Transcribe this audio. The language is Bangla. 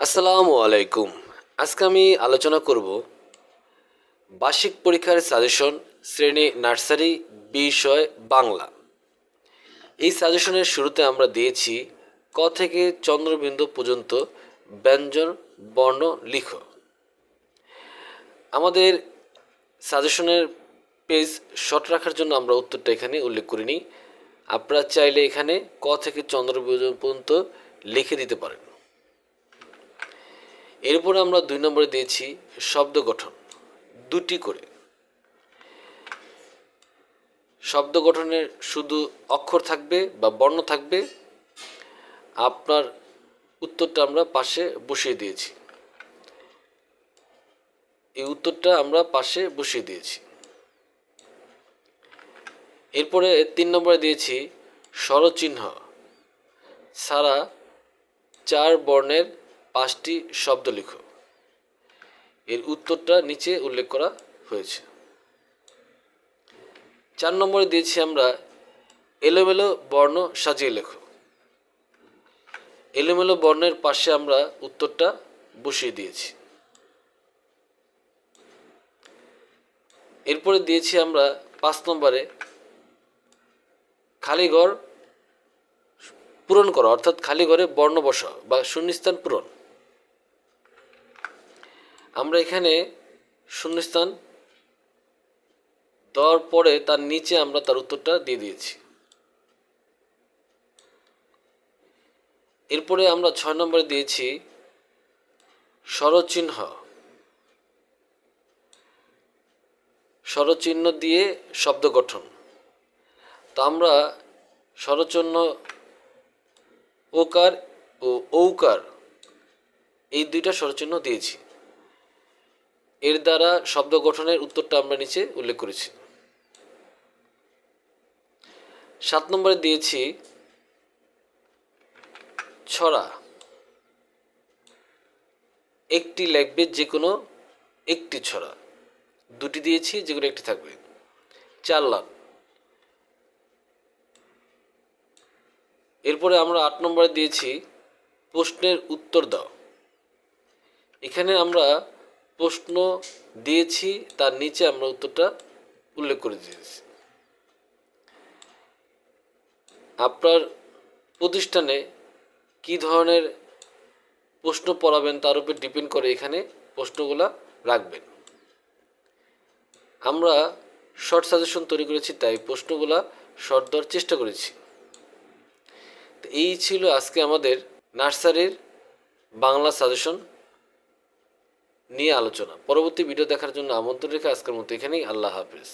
আসসালামু আলাইকুম। আজকে আমি আলোচনা করব বার্ষিক পরীক্ষার সাজেশন শ্রেণি নার্সারি বিষয় বাংলা। এই সাজেশনের শুরুতে আমরা দিয়েছি ক থেকে চন্দ্রবিন্দু পর্যন্ত ব্যঞ্জন, বর্ণ, লিখো। আমাদের সাজেশনের পেজ শর্ট রাখার জন্য আমরা উত্তরটা এখানে উল্লেখ করিনি। আপনারা চাইলে এখানে ক থেকে চন্দ্রবিন্দু পর্যন্ত লিখে দিতে পারেন। এরপরে আমরা দুই নম্বরে দিয়েছি শব্দ গঠন। দুটি করে। শব্দ গঠনের শুধু অক্ষর থাকবে বা বর্ণ থাকবে, আপনার উত্তরটা আমরা পাশে বসিয়ে দিয়েছি। এই উত্তরটা আমরা পাশে বসিয়ে দিয়েছি। এরপরে তিন নম্বরে দিয়েছি স্বরচিহ্ন। ছাড়া চার বর্ণের পাঁচটি শব্দ লিখো। এর উত্তরটা নিচে উল্লেখ করা হয়েছে। চার নম্বরে দিয়েছি আমরা, এলোমেলো বর্ণ সাজিয়ে লেখো। এলোমেলো বর্ণের পাশে আমরা উত্তরটা বসিয়ে দিয়েছি। এরপরে দিয়েছি আমরা পাঁচ নম্বরে, খালি ঘর পূরণ করা, অর্থাৎ খালি ঘরে বর্ণ বসা বা শূন্যস্থান পূরণ। আমরা এখানে শূন্যস্থান, দেওয়ার পরে তার নিচে আমরা তার উত্তরটা দিয়ে দিয়েছি। এরপরে আমরা ছয় নম্বরে দিয়েছি স্বরচিহ্ন। স্বরচিহ্ন দিয়ে শব্দ গঠন। তো আমরা স্বরচিহ্ন, ওকার ও ঔকার এই দুইটা স্বরচিহ্ন দিয়েছি। এর দ্বারা শব্দ গঠনের উত্তরটা আমরা নিচে উল্লেখ করেছি। সাত নম্বরে দিয়েছি, ছড়া। একটি লাগবে যে কোনো একটি ছড়া। দুটি দিয়েছি যে কোনো একটি থাকবে। চার লাখ এরপরে আমরা আট নম্বরে দিয়েছি, প্রশ্নের উত্তর দাও। এখানে আমরা প্রশ্ন দিয়েছি, তার নিচে আমরা উত্তরটা উল্লেখ করে দিয়েছি। আপনার প্রতিষ্ঠানে কি ধরনের প্রশ্ন পড়াবেন তার উপর ডিপেন্ড করে এখানে প্রশ্নগুলা রাখবেন। আমরা শর্ট সাজেশন তৈরি করেছি, তাই প্রশ্নগুলা শর্ট দেওয়ার চেষ্টা করেছি। এই ছিল আজকে আমাদের নার্সারির বাংলা সাজেশন। নিয়ে আলোচনা। পরবর্তী ভিডিও দেখার জন্য আমন্ত্রণ রেখে আজকের মতো এখানেই। আল্লাহ হাফেজ।